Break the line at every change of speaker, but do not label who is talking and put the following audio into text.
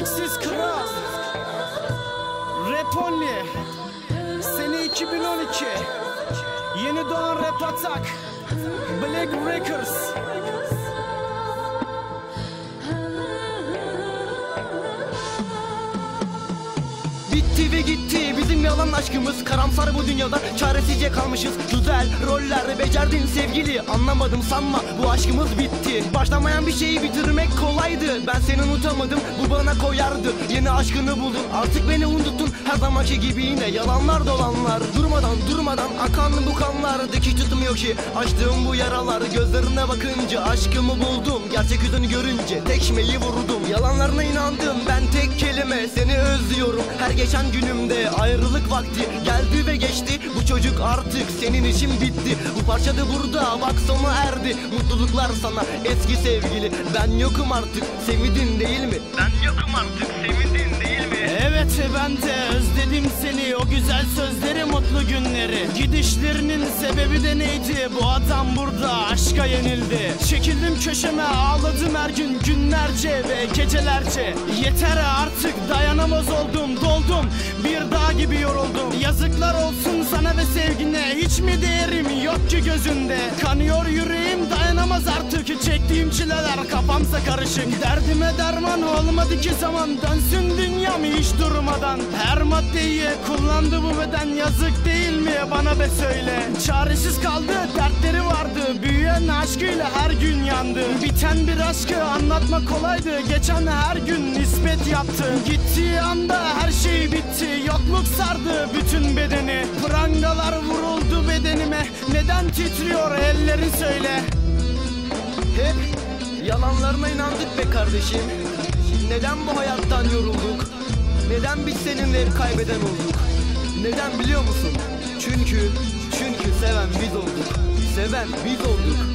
Eksiksiz kral. Rap only. Sene 2012 Yeni doğan rap atak. Black Records.
Bitti ve gitti yalan aşkımız Karamsar bu dünyada çaresizce kalmışız. Güzel roller becerdin sevgili Anlamadım sanma bu aşkımız bitti. Başlamayan bir şeyi bitirmek kolaydı Ben seni unutamadım bu bana koyardı. Yeni aşkını buldun artık beni unuttun Her zamanki gibi yine yalanlar dolanlar. Durmadan durmadan akan bu kanlar Dikiş tutmuyor ki. Açtığım bu yaralar Gözlerine bakınca aşkımı buldum. Gerçek yüzünü görünce tekmeyi vurdum. Yalanlarına inandım ben tek her geçen günümde Ayrılık vakti geldi ve geçti. Bu çocuk artık senin için bitti. Bu parça da burada bak sona erdi. Mutluluklar sana eski sevgili. Ben yokum artık sevdin değil mi? Ben yokum artık sevdin değil mi?
Evet ben de özledim seni. O güzel sözleri mutlu günleri. Gidişlerinin sebebi de neydi? Bu adam burada aşka yenildi. Çekildim köşeme ağladım her gün günlerce ve gecelerce. Yeter artık doldum bir dağ gibi yoruldum. Yazıklar olsun sana ve sevgine. Hiç mi değerim? Yok ki gözünde Kanıyor yüreğim dayanamaz artık. Çektiğim çileler kafamsa karışık. Derdime derman olmadı ki zaman. Dönsün dünyam hiç durmadan. Her maddeyi kullandı bu beden. Yazık değil mi? Bana be söyle. Çaresiz kaldı dertleri vardı. Büyüyen aşkıyla her gün yandı. Biten bir aşkı anlatmak kolaydı. Geçen her gün nispet yaptı Gittiği anda sardı bütün bedeni Prangalar vuruldu bedenime neden titriyor ellerin söyle
Hep yalanlarına inandık be kardeşim Neden bu hayattan yorulduk? Neden biz seninle kaybeden olduk? Neden biliyor musun? Çünkü, çünkü seven biz olduk Seven biz olduk